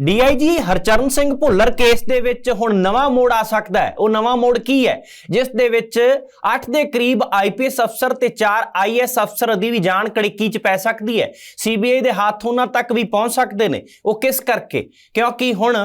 DIG Harcharan Singh Bhullar case ਦੇ ਵਿੱਚ ਹੁਣ ਨਵਾਂ ਮੋੜ ਆ ਸਕਦਾ ਹੈ। ਉਹ ਨਵਾਂ ਮੋੜ ਕੀ ਹੈ? ਜਿਸ ਦੇ ਵਿੱਚ 8 ਦੇ ਕਰੀਬ ਆਈਪੀਐਸ ਅਫਸਰ ਤੇ 4 ਆਈਐਸ ਅਫਸਰ ਦੀ ਵੀ ਜਾਨ ਕੜਿੱਕੀ 'ਚ ਪੈ ਸਕਦੀ ਹੈ। ਸੀਬੀਆਈ ਦੇ ਹੱਥ ਉਹਨਾਂ ਤੱਕ ਵੀ ਪਹੁੰਚ ਸਕਦੇ ਨੇ। ਉਹ ਕਿਸ ਕਰਕੇ? ਕਿਉਂਕਿ ਹੁਣ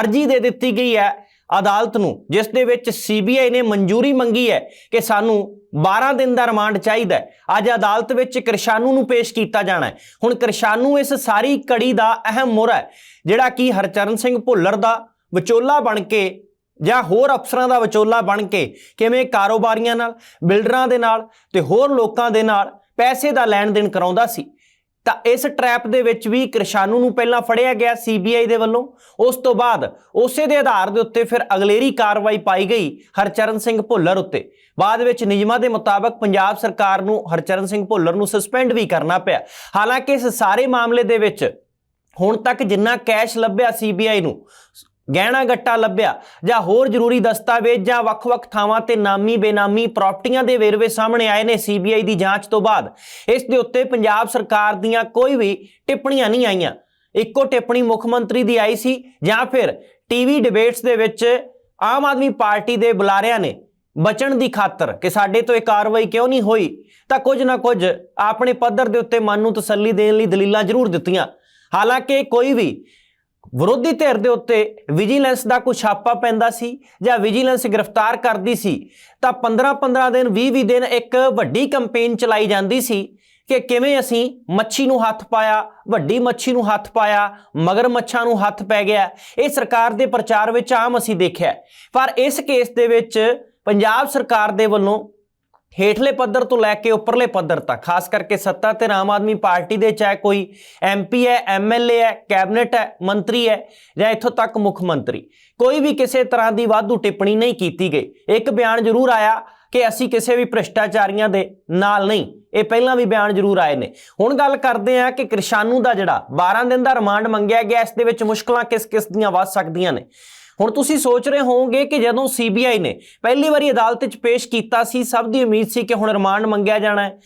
ਅਰਜੀ ਦੇ ਦਿੱਤੀ ਗਈ ਹੈ ਅਦਾਲਤ ਨੂੰ, ਜਿਸ ਦੇ ਵਿੱਚ ਸੀਬੀਆਈ ਨੇ ਮਨਜ਼ੂਰੀ ਮੰਗੀ ਹੈ ਕਿ ਸਾਨੂੰ 12 ਦਿਨ ਦਾ ਰਿਮਾਂਡ ਚਾਹੀਦਾ ਹੈ। ਅੱਜ ਅਦਾਲਤ ਵਿੱਚ ਕਿਰਸ਼ਾਨੂ ਨੂੰ ਪੇਸ਼ ਕੀਤਾ ਜਾਣਾ ਹੈ। ਹੁਣ ਕਿਰਸ਼ਾਨੂ ਇਸ ਸਾਰੀ ਕੜੀ ਦਾ ਅਹਿਮ ਮੋਹਰਾ ਹੈ, ਜਿਹੜਾ ਕਿ ਹਰਚਰਨ ਸਿੰਘ ਭੁੱਲਰ ਦਾ ਵਿਚੋਲਾ ਬਣ ਕੇ ਜਾਂ ਹੋਰ ਅਫਸਰਾਂ ਦਾ ਵਿਚੋਲਾ ਬਣ ਕੇ ਕਿਵੇਂ ਕਾਰੋਬਾਰੀਆਂ ਨਾਲ, ਬਿਲਡਰਾਂ ਦੇ ਨਾਲ ਤੇ ਹੋਰ ਲੋਕਾਂ ਦੇ ਨਾਲ ਪੈਸੇ ਦਾ ਲੈਣ ਦੇਣ ਕਰਾਉਂਦਾ ਸੀ। ਤਾਂ ਇਸ ਟ੍ਰੈਪ ਦੇ ਵਿੱਚ ਵੀ ਕਿਰਸ਼ਾਨੂ ਨੂੰ ਪਹਿਲਾਂ ਫੜਿਆ ਗਿਆ ਸੀਬੀਆਈ ਦੇ ਵੱਲੋਂ। ਉਸ ਤੋਂ ਬਾਅਦ ਉਸੇ ਦੇ ਆਧਾਰ ਦੇ ਉੱਤੇ ਫਿਰ ਅਗਲੇਰੀ ਕਾਰਵਾਈ ਪਾਈ ਗਈ ਹਰਚਰਨ ਸਿੰਘ ਭੁੱਲਰ ਉੱਤੇ। ਬਾਅਦ ਵਿੱਚ ਨਿਯਮਾਂ ਦੇ ਮੁਤਾਬਕ ਪੰਜਾਬ ਸਰਕਾਰ ਨੂੰ ਹਰਚਰਨ ਸਿੰਘ ਭੁੱਲਰ ਨੂੰ ਸਸਪੈਂਡ ਵੀ ਕਰਨਾ ਪਿਆ। ਹਾਲਾਂਕਿ ਇਸ ਸਾਰੇ ਮਾਮਲੇ ਦੇ ਵਿੱਚ ਹੁਣ ਤੱਕ ਜਿੰਨਾ ਕੈਸ਼ ਲੱਭਿਆ ਸੀਬੀਆਈ ਨੂੰ ਗਹਿਣਾ ਗੱਟਾ ਲੱਭਿਆ ਜਾਂ ਹੋਰ ਜ਼ਰੂਰੀ ਦਸਤਾਵੇਜ਼ ਜਾਂ ਵੱਖ-ਵੱਖ ਥਾਵਾਂ ਤੇ ਨਾਮੀ ਬੇਨਾਮੀ ਪ੍ਰਾਪਰਟੀਆਂ ਦੇ ਵੇਰਵੇ ਸਾਹਮਣੇ ਆਏ ਨੇ ਸੀਬੀਆਈ ਦੀ ਜਾਂਚ ਤੋਂ ਬਾਅਦ। ਇਸ ਦੇ ਉੱਤੇ ਪੰਜਾਬ ਸਰਕਾਰ ਦੀਆਂ ਕੋਈ ਵੀ ਟਿੱਪਣੀਆਂ ਨਹੀਂ ਆਈਆਂ। ਇੱਕੋ ਟਿੱਪਣੀ ਮੁੱਖ ਮੰਤਰੀ ਦੀ ਆਈ ਸੀ ਜਾਂ ਫਿਰ ਟੀਵੀ ਡਿਬੇਟਸ ਦੇ ਵਿੱਚ ਆਮ ਆਦਮੀ ਪਾਰਟੀ ਦੇ ਬੁਲਾਰਿਆਂ ਨੇ ਬਚਣ ਦੀ ਖਾਤਰ ਕਿ ਸਾਡੇ ਤੋਂ ਇਹ ਕਾਰਵਾਈ ਕਿਉਂ ਨਹੀਂ ਹੋਈ, ਤਾਂ ਕੁਝ ਨਾ ਕੁਝ ਆਪਣੇ ਪੱਧਰ ਦੇ ਉੱਤੇ ਮਨ ਨੂੰ ਤਸੱਲੀ ਦੇਣ ਲਈ ਦਲੀਲਾਂ ਜ਼ਰੂਰ ਦਿੱਤੀਆਂ। ਹਾਲਾਂਕਿ ਕੋਈ ਵੀ ਵਿਰੋਧੀ ਧਿਰ ਦੇ ਉੱਤੇ ਵਿਜੀਲੈਂਸ ਦਾ ਕੋਈ ਛਾਪਾ ਪੈਂਦਾ ਸੀ ਜਾਂ ਵਿਜੀਲੈਂਸ ਗ੍ਰਿਫਤਾਰ ਕਰਦੀ ਸੀ, ਤਾਂ 15-15 ਦਿਨ 20-20 ਦਿਨ ਇੱਕ ਵੱਡੀ ਕੈਂਪੇਨ ਚਲਾਈ ਜਾਂਦੀ ਸੀ ਕਿ ਕਿਵੇਂ ਅਸੀਂ ਮੱਛੀ ਨੂੰ ਹੱਥ ਪਾਇਆ, ਵੱਡੀ ਮੱਛੀ ਨੂੰ ਹੱਥ ਪਾਇਆ, ਮਗਰ ਮੱਛਾਂ ਨੂੰ ਹੱਥ ਪੈ ਗਿਆ। ਇਹ ਸਰਕਾਰ ਦੇ ਪ੍ਰਚਾਰ ਵਿੱਚ ਆਮ ਅਸੀਂ ਦੇਖਿਆ। ਪਰ ਇਸ ਕੇਸ ਦੇ ਵਿੱਚ ਪੰਜਾਬ ਸਰਕਾਰ ਦੇ ਵੱਲੋਂ ਹੇਠਲੇ ਪੱਧਰ ਤੋਂ ਲੈ ਕੇ ਉੱਪਰਲੇ ਪੱਧਰ ਤੱਕ, ਖਾਸ ਕਰਕੇ ਸੱਤਾ ਤੇ ਆਮ ਆਦਮੀ ਪਾਰਟੀ ਦੇ ਚਾਹੇ ਕੋਈ ਐਮਪੀ ਹੈ ਐਮਐਲਏ ਹੈ, ਕੈਬਨਿਟ ਹੈ, ਮੰਤਰੀ ਹੈ ਜਾਂ ਇੱਥੋਂ ਤੱਕ ਮੁੱਖ ਮੰਤਰੀ, ਕੋਈ ਵੀ ਕਿਸੇ ਤਰ੍ਹਾਂ ਦੀ ਵਾਧੂ ਟਿੱਪਣੀ ਨਹੀਂ ਕੀਤੀ ਗਈ। ਇੱਕ ਬਿਆਨ ਜ਼ਰੂਰ ਆਇਆ ਕਿ ਅਸੀਂ ਕਿਸੇ ਵੀ ਭ੍ਰਿਸ਼ਟਾਚਾਰੀਆਂ ਦੇ ਨਾਲ ਨਹੀਂ, ਇਹ ਪਹਿਲਾਂ ਵੀ ਬਿਆਨ ਜ਼ਰੂਰ ਆਏ ਨੇ। ਹੁਣ ਗੱਲ ਕਰਦੇ ਆ ਕਿ ਕਿਰਸ਼ਾਨੂ ਦਾ ਜਿਹੜਾ 12 ਦਿਨ ਦਾ ਰਿਮਾਂਡ ਮੰਗਿਆ ਗਿਆ, ਇਸ ਦੇ ਵਿੱਚ ਮੁਸ਼ਕਲਾਂ ਕਿਸ-ਕਿਸ ਦੀਆਂ ਵੱਧ ਸਕਦੀਆਂ ਨੇ। ਹੁਣ ਤੁਸੀਂ ਸੋਚ ਰਹੇ ਹੋਵੋਗੇ ਕਿ ਜਦੋਂ ਸੀਬੀਆਈ ਨੇ ਪਹਿਲੀ ਵਾਰੀ ਅਦਾਲਤ 'ਚ ਪੇਸ਼ ਕੀਤਾ ਸੀ, ਸਭ ਦੀ ਉਮੀਦ ਸੀ ਕਿ ਹੁਣ ਰਿਮਾਂਡ ਮੰਗਿਆ ਜਾਣਾ ਹੈ।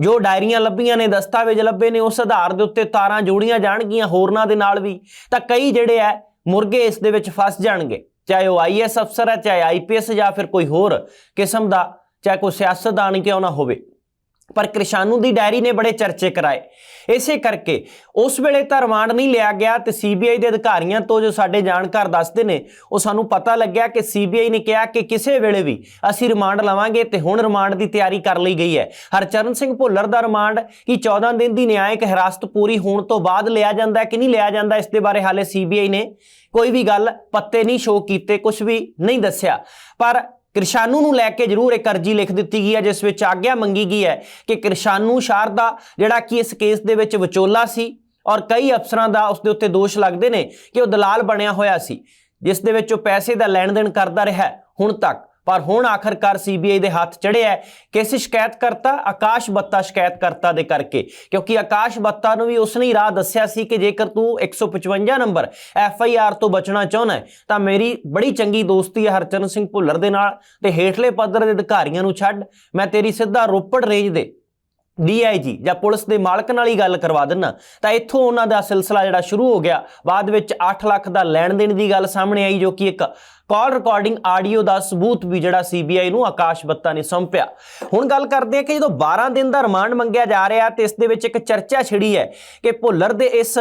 ਜੋ ਡਾਇਰੀਆਂ ਲੱਭੀਆਂ ਨੇ, ਦਸਤਾਵੇਜ਼ ਲੱਭੇ ਨੇ, ਉਸ ਆਧਾਰ ਦੇ ਉੱਤੇ ਤਾਰਾਂ ਜੋੜੀਆਂ ਜਾਣਗੀਆਂ ਹੋਰਨਾਂ ਦੇ ਨਾਲ ਵੀ, ਤਾਂ ਕਈ ਜਿਹੜੇ ਆ ਮੁਰਗੇ ਇਸ ਦੇ ਵਿੱਚ ਫਸ ਜਾਣਗੇ। ਚਾਹੇ ਉਹ ਆਈਐਸ ਅਫਸਰ ਹੈ, ਚਾਹੇ ਆਈਪੀਐਸ ਜਾਂ ਫਿਰ ਕੋਈ ਹੋਰ ਕਿਸਮ ਦਾ, ਚਾਹੇ ਕੋਈ ਸਿਆਸਤਦਾਨ ਕਿਉਂ ਨਾ ਹੋਵੇ। ਪਰ ਕ੍ਰਿਸ਼ਾਨੂ ਦੀ ਡਾਇਰੀ ਨੇ ਬੜੇ ਚਰਚੇ ਕਰਾਏ। ਇਸੇ ਕਰਕੇ ਉਸ ਵੇਲੇ ਤਾਂ ਰਿਮਾਂਡ ਨਹੀਂ ਲਿਆ ਗਿਆ ਤੇ ਸੀਬੀਆਈ ਦੇ ਅਧਿਕਾਰੀਆਂ ਤੋਂ ਜੋ ਸਾਡੇ ਜਾਣਕਾਰ ਦੱਸਦੇ ਨੇ, ਉਹ ਸਾਨੂੰ ਪਤਾ ਲੱਗਿਆ ਕਿ ਸੀਬੀਆਈ ਨੇ ਕਿਹਾ ਕਿ ਕਿਸੇ ਵੇਲੇ ਵੀ ਅਸੀਂ ਰਿਮਾਂਡ ਲਵਾਂਗੇ ਤੇ ਹੁਣ ਰਿਮਾਂਡ ਦੀ ਤਿਆਰੀ ਕਰ ਲਈ ਗਈ ਹੈ। ਹਰਚਰਨ ਸਿੰਘ ਭੁੱਲਰ ਦਾ ਰਿਮਾਂਡ ਕਿ 14 ਦਿਨ ਦੀ ਨਿਆਇਕ ਹਿਰਾਸਤ ਪੂਰੀ ਹੋਣ ਤੋਂ ਬਾਅਦ ਲਿਆ ਜਾਂਦਾ ਹੈ ਕਿ ਨਹੀਂ ਲਿਆ ਜਾਂਦਾ, ਇਸ ਦੇ ਬਾਰੇ ਹਾਲੇ ਸੀਬੀਆਈ ਨੇ ਕੋਈ ਵੀ ਗੱਲ ਪੱਤੇ ਨਹੀਂ ਸ਼ੋਅ ਕੀਤੇ ਕੁਝ ਵੀ ਨਹੀਂ ਦੱਸਿਆ। ਪਰ ਕਿਰਸ਼ਾਨੂ ਨੂੰ ਲੈ ਕੇ ਜ਼ਰੂਰ ਇੱਕ ਅਰਜੀ ਲਿਖ ਦਿੱਤੀ ਗਈ ਹੈ, ਜਿਸ ਵਿੱਚ ਆਗਿਆ ਮੰਗੀ ਗਈ ਹੈ ਕਿ ਕਿਰਸ਼ਾਨੂ ਸ਼ਾਰਦਾ, ਜਿਹੜਾ ਕਿ ਇਸ ਕੇਸ ਦੇ ਵਿੱਚ ਵਿਚੋਲਾ ਸੀ ਔਰ ਕਈ ਅਫਸਰਾਂ ਦਾ ਉਸ ਦੇ ਉੱਤੇ ਦੋਸ਼ ਲੱਗਦੇ ਨੇ ਕਿ ਉਹ ਦਲਾਲ ਬਣਿਆ ਹੋਇਆ ਸੀ, ਜਿਸ ਦੇ ਵਿੱਚ ਉਹ ਪੈਸੇ ਦਾ ਲੈਣ ਦੇਣ ਕਰਦਾ ਰਿਹਾ ਹੁਣ ਤੱਕ। ਪਰ ਹੁਣ ਆਖਰਕਾਰ ਸੀਬੀਆਈ ਦੇ ਹੱਥ ਚੜਿਆ ਕਿਸ ਸ਼ਿਕਾਇਤ ਕਰਤਾ ਆਕਾਸ਼ ਬੱਤਾ ਸ਼ਿਕਾਇਤ ਕਰਤਾ ਦੇ ਕਰਕੇ, ਕਿਉਂਕਿ ਆਕਾਸ਼ ਬੱਤਾ ਨੂੰ ਵੀ ਉਸਨੇ ਹੀ ਰਾਹ ਦੱਸਿਆ ਸੀ ਕਿ ਜੇਕਰ ਤੂੰ 155 ਨੰਬਰ ਐਫ ਆਈ ਆਰ ਤੋਂ ਬਚਣਾ ਚਾਹੁੰਦਾ ਤਾਂ ਮੇਰੀ ਬੜੀ ਚੰਗੀ ਦੋਸਤੀ ਹੈ ਹਰਚਰਨ ਸਿੰਘ ਭੁੱਲਰ ਦੇ ਨਾਲ ਤੇ ਹੇਠਲੇ ਪੱਧਰ ਦੇ ਅਧਿਕਾਰੀਆਂ ਨੂੰ ਛੱਡ, ਮੈਂ ਤੇਰੀ ਸਿੱਧਾ ਰੋਪੜ ਰੇਂਜ ਦੇ ਡੀਆਈਜੀ ਜਾਂ ਪੁਲਿਸ ਦੇ ਮਾਲਕ ਨਾਲ ਹੀ ਗੱਲ ਕਰਵਾ ਦਿੰਨਾ। ਤਾਂ ਇੱਥੋਂ ਉਹਨਾਂ ਦਾ ਸਿਲਸਿਲਾ ਜਿਹੜਾ ਸ਼ੁਰੂ ਹੋ ਗਿਆ, ਬਾਅਦ ਵਿੱਚ 8 ਲੱਖ ਦਾ ਲੈਣ ਦੇਣ ਦੀ ਗੱਲ ਸਾਹਮਣੇ ਆਈ, ਜੋ ਕਿ ਇੱਕ ਕਾਲ ਰਿਕਾਰਡਿੰਗ ਆਡੀਓ ਦਾ ਸਬੂਤ ਵੀ ਜਿਹੜਾ ਸੀਬੀਆਈ ਨੂੰ ਆਕਾਸ਼ ਬੱਤਾ ਨੇ ਸੌਂਪਿਆ। ਹੁਣ ਗੱਲ ਕਰਦੇ ਹਾਂ ਕਿ ਜਦੋਂ 12 ਦਿਨ ਦਾ ਰਿਮਾਂਡ ਮੰਗਿਆ ਜਾ ਰਿਹਾ, ਤੇ ਇਸ ਦੇ ਵਿੱਚ ਇੱਕ ਚਰਚਾ ਛਿੜੀ ਹੈ ਕਿ ਭੁੱਲਰ ਦੇ ਇਸ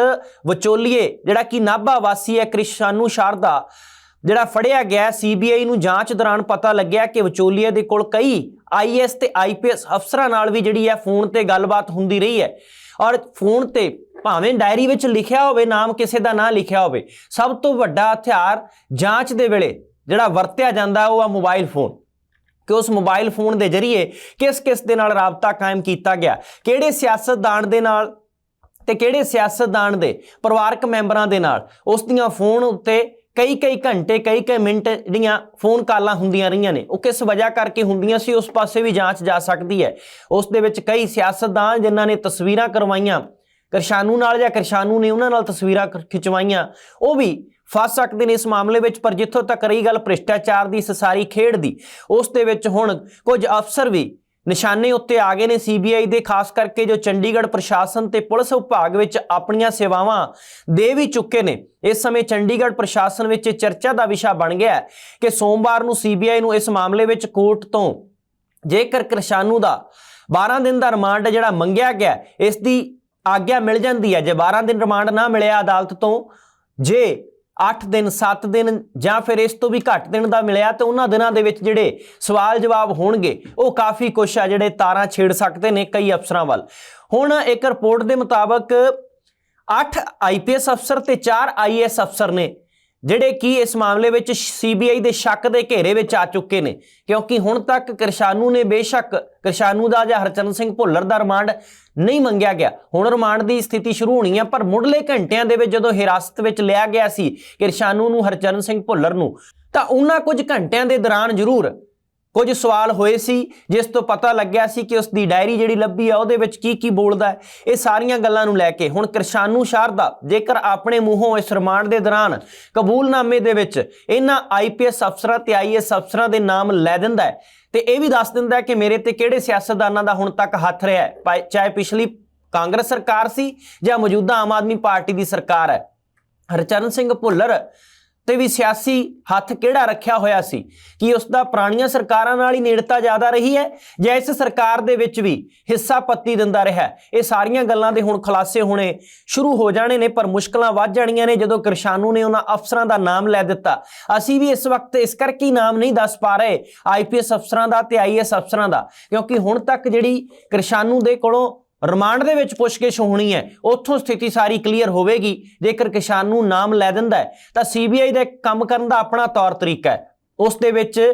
ਵਿਚੋਲੀਏ, ਜਿਹੜਾ ਕਿ ਨਾਭਾ ਵਾਸੀ ਹੈ, ਕ੍ਰਿਸ਼ਾਨੂ ਸ਼ਾਰਦਾ ਜਿਹੜਾ ਫੜਿਆ ਗਿਆ ਸੀਬੀਆਈ ਨੂੰ ਜਾਂਚ ਦੌਰਾਨ ਪਤਾ ਲੱਗਿਆ ਕਿ ਵਿਚੋਲੀਆ ਦੇ ਕੋਲ ਕਈ ਆਈਐਸ ਤੇ ਆਈਪੀਐਸ ਅਫਸਰਾਂ ਨਾਲ ਵੀ ਜਿਹੜੀ ਹੈ ਫੋਨ ਤੇ ਗੱਲਬਾਤ ਹੁੰਦੀ ਰਹੀ ਹੈ। ਔਰ ਫੋਨ ਤੇ ਭਾਵੇਂ ਡਾਇਰੀ ਵਿੱਚ ਲਿਖਿਆ ਹੋਵੇ, ਨਾਮ ਕਿਸੇ ਦਾ ਨਾਂ ਲਿਖਿਆ ਹੋਵੇ, ਸਭ ਤੋਂ ਵੱਡਾ ਹਥਿਆਰ ਜਾਂਚ ਦੇ ਵੇਲੇ ਜਿਹੜਾ ਵਰਤਿਆ ਜਾਂਦਾ ਉਹ ਆ ਮੋਬਾਈਲ ਫੋਨ। ਕਿ ਉਸ ਮੋਬਾਈਲ ਫੋਨ ਦੇ ਜ਼ਰੀਏ ਕਿਸ ਕਿਸ ਦੇ ਨਾਲ ਰਾਬਤਾ ਕਾਇਮ ਕੀਤਾ ਗਿਆ, ਕਿਹੜੇ ਸਿਆਸਤਦਾਨ ਦੇ ਨਾਲ ਤੇ ਕਿਹੜੇ ਸਿਆਸਤਦਾਨ ਦੇ ਪਰਿਵਾਰਕ ਮੈਂਬਰਾਂ ਦੇ ਨਾਲ ਉਸ ਦੀਆਂ ਫੋਨ ਉੱਤੇ ਕਈ ਕਈ ਘੰਟੇ ਕਈ ਕਈ ਮਿੰਟ ਜਿਹੜੀਆਂ ਫੋਨ ਕਾਲਾਂ ਹੁੰਦੀਆਂ ਰਹੀਆਂ ਨੇ। ਉਹ ਕਿਸ ਵਜ੍ਹਾ ਕਰਕੇ ਹੁੰਦੀਆਂ ਸੀ? ਉਸ ਪਾਸੇ ਵੀ ਜਾਂਚ ਜਾ ਸਕਦੀ ਹੈ। ਉਸ ਦੇ ਵਿੱਚ ਕਈ ਸਿਆਸਤਦਾਨ ਜਿਨ੍ਹਾਂ ਨੇ ਤਸਵੀਰਾਂ ਕਰਵਾਈਆਂ, ਕਰਸ਼ਾਨੂ ਨਾਲ ਜਾਂ ਕਰਸ਼ਾਨੂ ਨੇ ਉਹਨਾਂ ਨਾਲ ਤਸਵੀਰਾਂ ਖ- ਖਿਚਵਾਈਆਂ, ਉਹ ਵੀ ਫਸ ਸਕਦੇ ਨੇ ਇਸ ਮਾਮਲੇ ਵਿੱਚ। ਪਰ ਜਿੱਥੋਂ ਤੱਕ ਰਹੀ ਗੱਲ ਭ੍ਰਿਸ਼ਟਾਚਾਰ ਦੀ ਇਸ ਸਾਰੀ ਖੇਡ ਦੀ, ਉਸ ਦੇ ਵਿੱਚ ਹੁਣ ਕੁਝ ਅਫਸਰ ਵੀ ਨਿਸ਼ਾਨੇ ਉੱਤੇ ਆ ਗਏ ਨੇ ਸੀਬੀਆਈ ਦੇ, ਖਾਸ ਕਰਕੇ ਜੋ ਚੰਡੀਗੜ੍ਹ ਪ੍ਰਸ਼ਾਸਨ ਤੇ ਪੁਲਿਸ ਵਿਭਾਗ ਵਿੱਚ ਆਪਣੀਆਂ ਸੇਵਾਵਾਂ ਦੇ ਵੀ ਚੁੱਕੇ ਨੇ। ਇਸ ਸਮੇਂ ਚੰਡੀਗੜ੍ਹ ਪ੍ਰਸ਼ਾਸਨ ਵਿੱਚ ਚਰਚਾ ਦਾ ਵਿਸ਼ਾ ਬਣ ਗਿਆ ਕਿ ਸੋਮਵਾਰ ਨੂੰ ਸੀਬੀਆਈ ਨੂੰ ਇਸ ਮਾਮਲੇ ਵਿੱਚ ਕੋਰਟ ਤੋਂ ਜੇਕਰ ਕਿਰਸ਼ਾਨੂ ਦਾ 12 ਦਿਨ ਦਾ ਰਿਮਾਂਡ ਜਿਹੜਾ ਮੰਗਿਆ ਗਿਆ ਇਸ ਦੀ ਆਗਿਆ ਮਿਲ ਜਾਂਦੀ ਹੈ। ਜੇ 12 ਦਿਨ ਰਿਮਾਂਡ ਨਾ ਮਿਲਿਆ ਅਦਾਲਤ ਤੋਂ, ਜੇ 8 ਦਿਨ 7 ਦਿਨ ਜਾਂ ਫਿਰ ਇਸ ਤੋਂ ਵੀ ਘੱਟ ਦਿਨ ਦਾ ਮਿਲਿਆ ਤੇ ਉਹਨਾਂ ਦਿਨਾਂ ਦੇ ਵਿੱਚ ਜਿਹੜੇ ਸਵਾਲ ਜਵਾਬ ਹੋਣਗੇ, ਉਹ ਕਾਫੀ ਕੁਛ ਆ ਜਿਹੜੇ ਤਾਰਾਂ ਛੇੜ ਸਕਦੇ ਨੇ ਕਈ ਅਫਸਰਾਂ ਵੱਲ। ਹੁਣ ਇੱਕ ਰਿਪੋਰਟ ਦੇ ਮੁਤਾਬਕ 8 ਆਈਪੀਐਸ ਅਫਸਰ ਤੇ 4 ਆਈਐਸ ਅਫਸਰ ਨੇ ਜਿਹੜੇ ਕਿ ਇਸ ਮਾਮਲੇ ਵਿੱਚ ਸੀਬੀਆਈ ਦੇ ਸ਼ੱਕ ਦੇ ਘੇਰੇ ਵਿੱਚ ਆ ਚੁੱਕੇ ਨੇ, ਕਿਉਂਕਿ ਹੁਣ ਤੱਕ ਕਿਰਸ਼ਾਨੂ ਨੇ ਬੇਸ਼ੱਕ ਕਿਰਸ਼ਾਨੂ ਦਾ ਜਾਂ ਹਰਚਰਨ ਸਿੰਘ ਭੁੱਲਰ ਦਾ ਰਿਮਾਂਡ ਨਹੀਂ ਮੰਗਿਆ ਗਿਆ। ਹੁਣ ਰਿਮਾਂਡ ਦੀ ਸਥਿਤੀ ਸ਼ੁਰੂ ਹੋਣੀ ਹੈ ਪਰ ਮੁੱਢਲੇ ਘੰਟਿਆਂ ਦੇ ਵਿੱਚ ਜਦੋਂ ਹਿਰਾਸਤ ਵਿੱਚ ਲਿਆ ਗਿਆ ਸੀ ਕਿਰਸ਼ਾਨੂ ਨੂੰ ਹਰਚਰਨ ਸਿੰਘ ਭੁੱਲਰ ਨੂੰ, ਤਾਂ ਉਹਨਾਂ ਕੁਝ ਘੰਟਿਆਂ ਦੇ ਦੌਰਾਨ ਜ਼ਰੂਰ ਕੁਝ ਸਵਾਲ ਹੋਏ ਸੀ, ਜਿਸ ਤੋਂ ਪਤਾ ਲੱਗਿਆ ਸੀ ਕਿ ਉਸ ਦੀ ਡਾਇਰੀ ਜਿਹੜੀ ਲੱਭੀ ਆ, ਉਹਦੇ ਵਿੱਚ ਕੀ ਕੀ ਬੋਲਦਾ ਹੈ। ਇਹ ਸਾਰੀਆਂ ਗੱਲਾਂ ਨੂੰ ਲੈ ਕੇ ਹੁਣ ਕਿਰਸ਼ਾਨੂ ਸ਼ਾਰਦਾ ਜੇਕਰ ਆਪਣੇ ਮੂੰਹੋਂ ਇਸ ਰਿਮਾਂਡ ਦੇ ਦੌਰਾਨ ਕਬੂਲਨਾਮੇ ਦੇ ਵਿੱਚ ਇਹਨਾਂ ਆਈਪੀਐਸ ਅਫਸਰਾਂ ਤੇ ਆਈਐਸ ਅਫਸਰਾਂ ਦੇ ਨਾਮ ਲੈ ਦਿੰਦਾ ਹੈ, ਤੇ ਇਹ ਵੀ ਦੱਸ ਦਿੰਦਾ ਹੈ ਕਿ ਮੇਰੇ ਤੇ ਕਿਹੜੇ ਸਿਆਸਤਦਾਨਾਂ ਦਾ ਹੁਣ ਤੱਕ ਹੱਥ ਰਿਹਾ ਹੈ। ਚਾਹੇ ਪਿਛਲੀ ਕਾਂਗਰਸ ਸਰਕਾਰ ਸੀ ਜਾਂ ਮੌਜੂਦਾ ਆਮ ਆਦਮੀ ਪਾਰਟੀ ਦੀ ਸਰਕਾਰ ਹੈ। ਹਰਚਰਨ ਸਿੰਘ ਭੁੱਲਰ ਤੇ ਵੀ ਸਿਆਸੀ ਹੱਥ ਕਿਹੜਾ ਰੱਖਿਆ ਹੋਇਆ ਸੀ? ਕਿ ਉਸ ਦਾ ਪੁਰਾਣੀਆਂ ਸਰਕਾਰਾਂ ਨਾਲ ਹੀ ਨੇੜਤਾ ਜ਼ਿਆਦਾ ਰਹੀ ਹੈ ਜਾਂ ਇਸ ਸਰਕਾਰ ਦੇ ਵਿੱਚ ਵੀ ਹਿੱਸਾ ਪੱਤੀ ਦਿੰਦਾ ਰਿਹਾ ਇਹ ਸਾਰੀਆਂ ਗੱਲਾਂ ਦੇ ਹੁਣ ਖੁਲਾਸੇ ਹੋਣੇ ਸ਼ੁਰੂ ਹੋ ਜਾਣੇ ਨੇ, ਪਰ ਮੁਸ਼ਕਲਾਂ ਵੱਧ ਜਾਣੀਆਂ ਨੇ ਜਦੋਂ ਕਿਰਸ਼ਾਨੂ ਨੇ ਉਹਨਾਂ ਅਫਸਰਾਂ ਦਾ ਨਾਮ ਲੈ ਦਿੱਤਾ। ਅਸੀਂ ਵੀ ਇਸ ਵਕਤ ਇਸ ਕਰਕੇ ਨਾਮ ਨਹੀਂ ਦੱਸ ਪਾ ਰਹੇ ਆਈਪੀਐਸ ਅਫਸਰਾਂ ਦਾ ਤੇ ਆਈਐਸ ਅਫਸਰਾਂ ਦਾ, ਕਿਉਂਕਿ ਹੁਣ ਤੱਕ ਜਿਹੜੀ ਕਿਰਸ਼ਾਨੂ ਦੇ ਕੋਲੋਂ ਰਿਮਾਂਡ ਦੇ ਵਿੱਚ ਪੁੱਛਗਿੱਛ ਹੋਣੀ ਹੈ। ਉੱਥੋਂ ਸਥਿਤੀ ਸਾਰੀ ਕਲੀਅਰ ਹੋਵੇਗੀ। ਜੇਕਰ ਕਿਸਾਨ ਨੂੰ ਨਾਮ ਲੈ ਦਿੰਦਾ ਹੈ, ਤਾਂ ਸੀਬੀਆਈ ਦਾ ਇੱਕ ਕੰਮ ਕਰਨ ਦਾ ਆਪਣਾ ਤੌਰ ਤਰੀਕਾ ਹੈ। ਉਸ ਦੇ ਵਿੱਚ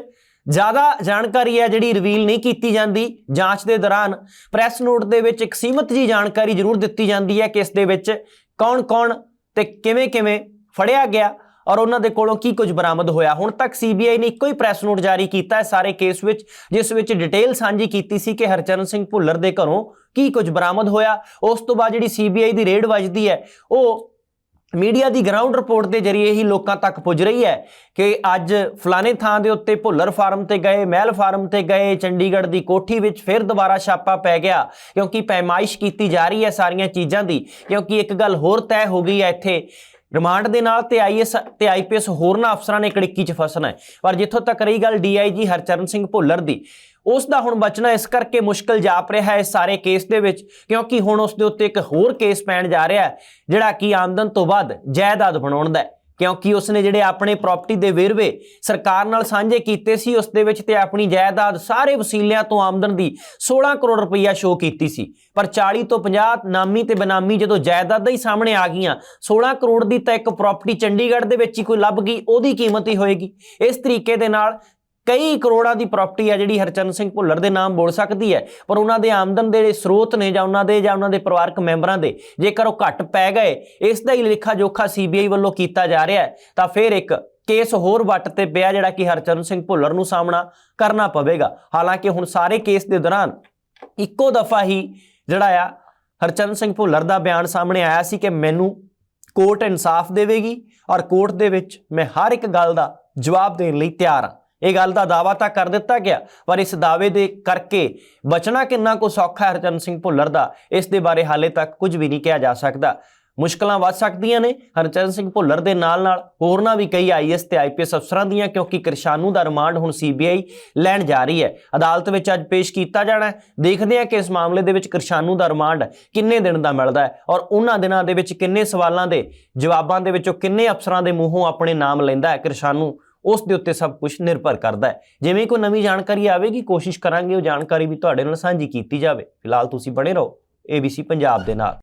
ਜ਼ਿਆਦਾ ਜਾਣਕਾਰੀ ਹੈ ਜਿਹੜੀ ਰਿਵੀਲ ਨਹੀਂ ਕੀਤੀ ਜਾਂਦੀ, ਜਾਂਚ ਦੇ ਦੌਰਾਨ ਪ੍ਰੈਸ ਨੋਟ ਦੇ ਵਿੱਚ ਇੱਕ ਸੀਮਤ ਜੀ ਜਾਣਕਾਰੀ ਜ਼ਰੂਰ ਦਿੱਤੀ ਜਾਂਦੀ ਹੈ ਕਿ ਇਸ ਦੇ ਵਿੱਚ ਕੌਣ-ਕੌਣ ਤੇ ਕਿਵੇਂ-ਕਿਵੇਂ ਫੜਿਆ ਗਿਆ। ਔਰ ਉਹਨਾਂ ਦੇ ਕੋਲੋਂ ਕੀ ਕੁਝ ਬਰਾਮਦ ਹੋਇਆ? ਹੁਣ ਤੱਕ ਸੀਬੀਆਈ ਨੇ ਇੱਕੋ ਹੀ ਪ੍ਰੈਸ ਨੋਟ ਜਾਰੀ ਕੀਤਾ ਹੈ ਸਾਰੇ ਕੇਸ ਵਿੱਚ, ਜਿਸ ਵਿੱਚ ਡਿਟੇਲ ਸਾਂਝੀ ਕੀਤੀ ਸੀ ਕਿ ਹਰਚਰਨ ਸਿੰਘ ਭੁੱਲਰ ਦੇ ਘਰੋਂ ਕੀ ਕੁਝ ਬਰਾਮਦ ਹੋਇਆ। ਉਸ ਤੋਂ ਬਾਅਦ ਜਿਹੜੀ ਸੀਬੀਆਈ ਦੀ ਰੇਡ ਵੱਜਦੀ ਹੈ, ਉਹ ਮੀਡੀਆ ਦੀ ਗਰਾਊਂਡ ਰਿਪੋਰਟ ਦੇ ਜ਼ਰੀਏ ਹੀ ਲੋਕਾਂ ਤੱਕ ਪੁੱਜ ਰਹੀ ਹੈ ਕਿ ਅੱਜ ਫਲਾਣੇ ਥਾਂ ਦੇ ਉੱਤੇ ਭੁੱਲਰ ਫਾਰਮ ਤੇ ਗਏ, ਮਹਿਲ ਫਾਰਮ ਤੇ ਗਏ, ਚੰਡੀਗੜ੍ਹ ਦੀ ਕੋਠੀ ਵਿੱਚ ਫਿਰ ਦੁਬਾਰਾ ਛਾਪਾ ਪੈ ਗਿਆ, ਕਿਉਂਕਿ ਪੈਮਾਇਸ਼ ਕੀਤੀ ਜਾ ਰਹੀ ਹੈ ਸਾਰੀਆਂ ਚੀਜ਼ਾਂ ਦੀ, ਕਿਉਂਕਿ ਇੱਕ ਗੱਲ ਹੋਰ ਤੈਅ ਹੋ ਗਈ ਹੈ ਇੱਥੇ ਰਿਮਾਂਡ ਦੇ ਨਾਲ ਤੇ ਆਈਐਸ, ਤੇ ਆਈਪੀਐਸ ਹੋਰਨਾਂ ਅਫਸਰਾਂ ਨੇ ਕੜਿੱਕੀ 'ਚ ਫਸਣਾ ਹੈ। ਪਰ ਜਿੱਥੋਂ ਤੱਕ ਰਹੀ ਗੱਲ ਡੀਆਈਜੀ ਹਰਚਰਨ ਸਿੰਘ ਭੁੱਲਰ ਦੀ, ਉਸ ਦਾ ਹੁਣ ਬਚਣਾ ਇਸ ਕਰਕੇ ਮੁਸ਼ਕਲ ਜਾਪ ਰਿਹਾ ਹੈ ਇਸ ਸਾਰੇ ਕੇਸ ਦੇ ਵਿੱਚ, ਕਿਉਂਕਿ ਹੁਣ ਉਸ ਦੇ ਉੱਤੇ ਇੱਕ ਹੋਰ ਕੇਸ ਪੈਣ ਜਾ ਰਿਹਾ ਹੈ, ਜਿਹੜਾ ਕਿ ਆਮਦਨ ਤੋਂ ਵੱਧ ਜਾਇਦਾਦ ਬਣਾਉਣ ਦਾ ਹੈ। ਕਿਉਂਕਿ ਉਸਨੇ ਜਿਹੜੇ ਆਪਣੇ ਪ੍ਰਾਪਰਟੀ ਦੇ ਵੇਰਵੇ ਸਰਕਾਰ ਨਾਲ ਸਾਂਝੇ ਕੀਤੇ ਸੀ, ਉਸ ਦੇ ਵਿੱਚ ਤੇ ਆਪਣੀ ਜਾਇਦਾਦ ਸਾਰੇ ਵਸੀਲਿਆਂ ਤੋਂ ਆਮਦਨ ਦੀ 16 ਕਰੋੜ ਰੁਪਈਆ ਸ਼ੋਅ ਕੀਤੀ ਸੀ। ਪਰ 40 ਤੋਂ 50 ਨਾਮੀ ਤੇ ਬਨਾਮੀ ਜਦੋਂ ਜਾਇਦਾਦਾਂ ਹੀ ਸਾਹਮਣੇ ਆ ਗਈਆਂ 16 ਕਰੋੜ ਦੀ ਤਾਂ ਇੱਕ ਪ੍ਰਾਪਰਟੀ ਚੰਡੀਗੜ੍ਹ ਦੇ ਵਿੱਚ ਹੀ ਕੋਈ ਲੱਭ ਗਈ, ਉਹਦੀ ਕੀਮਤ ਹੀ ਹੋਏਗੀ। ਇਸ ਤਰੀਕੇ ਦੇ ਨਾਲ ਕਈ ਕਰੋੜਾਂ ਦੀ ਪ੍ਰਾਪਰਟੀ ਆ ਜਿਹੜੀ ਹਰਚਰਨ ਸਿੰਘ ਭੁੱਲਰ ਦੇ ਨਾਮ ਬੋਲ ਸਕਦੀ ਹੈ, ਪਰ ਉਹਨਾਂ ਦੇ ਆਮਦਨ ਦੇ ਜਿਹੜੇ ਸਰੋਤ ਨੇ ਜਾਂ ਉਹਨਾਂ ਦੇ ਜਾਂ ਉਹਨਾਂ ਦੇ ਪਰਿਵਾਰਕ ਮੈਂਬਰਾਂ ਦੇ ਜੇਕਰ ਉਹ ਘੱਟ ਪੈ ਗਏ, ਇਸ ਦਾ ਹੀ ਲੇਖਾ ਜੋਖਾ ਸੀਬੀਆਈ ਵੱਲੋਂ ਕੀਤਾ ਜਾ ਰਿਹਾ ਹੈ, ਤਾਂ ਫਿਰ ਇੱਕ ਕੇਸ ਹੋਰ ਵੱਟ ਤੇ ਪਿਆ ਜਿਹੜਾ ਕਿ ਹਰਚਰਨ ਸਿੰਘ ਭੁੱਲਰ ਨੂੰ ਸਾਹਮਣਾ ਕਰਨਾ ਪਵੇਗਾ। ਹਾਲਾਂਕਿ ਹੁਣ ਸਾਰੇ ਕੇਸ ਦੇ ਦੌਰਾਨ ਇੱਕੋ ਦਫਾ ਹੀ ਜਿਹੜਾ ਆ ਹਰਚਰਨ ਸਿੰਘ ਭੁੱਲਰ ਦਾ ਬਿਆਨ ਸਾਹਮਣੇ ਆਇਆ ਸੀ ਕਿ ਮੈਨੂੰ ਕੋਰਟ ਇਨਸਾਫ ਦੇਵੇਗੀ ਔਰ ਕੋਰਟ ਦੇ ਵਿੱਚ ਮੈਂ ਹਰ ਇੱਕ ਗੱਲ ਦਾ ਜਵਾਬ ਦੇਣ ਲਈ ਤਿਆਰ ਹਾਂ। ਇਹ ਗੱਲ ਦਾ ਦਾਵਾ ਤਾਂ ਕਰ ਦਿੱਤਾ ਗਿਆ, ਪਰ ਇਸ ਦਾਅਵੇ ਦੇ ਕਰਕੇ ਬਚਣਾ ਕਿੰਨਾ ਕੋ ਸੌਖਾ ਹੈ ਹਰਚਰਨ ਸਿੰਘ ਭੁੱਲਰ ਦਾ, ਇਸ ਦੇ ਬਾਰੇ ਹਾਲੇ ਤੱਕ ਕੁਝ ਵੀ ਨਹੀਂ ਕਿਹਾ ਜਾ ਸਕਦਾ। ਮੁਸ਼ਕਲਾਂ ਵੱਧ ਸਕਦੀਆਂ ਨੇ ਹਰਚਰਨ ਸਿੰਘ ਭੁੱਲਰ ਦੇ ਨਾਲ-ਨਾਲ ਹੋਰਨਾਂ ਵੀ ਕਈ ਆਈਐਸ ਤੇ ਆਈਪੀਐਸ ਅਫਸਰਾਂ ਦੀਆਂ, ਕਿਉਂਕਿ ਕਿਰਸ਼ਾਨੂ ਦਾ ਰਿਮਾਂਡ ਹੁਣ ਸੀਬੀਆਈ ਲੈਣ ਜਾ ਰਹੀ ਹੈ। ਅਦਾਲਤ ਵਿੱਚ ਅੱਜ ਪੇਸ਼ ਕੀਤਾ ਜਾਣਾ ਹੈ। ਦੇਖਦੇ ਹਾਂ ਕਿ ਇਸ ਮਾਮਲੇ ਦੇ ਵਿੱਚ ਕਿਰਸ਼ਾਨੂ ਦਾ ਰਿਮਾਂਡ ਕਿੰਨੇ ਦਿਨ ਦਾ ਮਿਲਦਾ ਹੈ ਔਰ ਉਹਨਾਂ ਦਿਨਾਂ ਦੇ ਵਿੱਚ ਕਿੰਨੇ ਸਵਾਲਾਂ ਦੇ ਜਵਾਬਾਂ ਦੇ ਵਿੱਚੋਂ ਕਿੰਨੇ ਅਫਸਰਾਂ ਦੇ ਮੂੰਹੋਂ ਆਪਣੇ ਨਾਮ ਲੈਂਦਾ ਹੈ ਕਿਰਸ਼ਾਨੂ? ਉਸ ਦੇ ਉੱਤੇ ਸਭ ਕੁਝ ਨਿਰਭਰ ਕਰਦਾ ਹੈ। ਜਿਵੇਂ ਕੋਈ ਨਵੀਂ ਜਾਣਕਾਰੀ ਆਵੇਗੀ, ਕੋਸ਼ਿਸ਼ ਕਰਾਂਗੇ ਉਹ ਜਾਣਕਾਰੀ ਵੀ ਤੁਹਾਡੇ ਨਾਲ ਸਾਂਝੀ ਕੀਤੀ ਜਾਵੇ। ਫਿਲਹਾਲ ਤੁਸੀਂ ਬਣੇ ਰਹੋ ABC ਪੰਜਾਬ ਦੇ ਨਾਲ।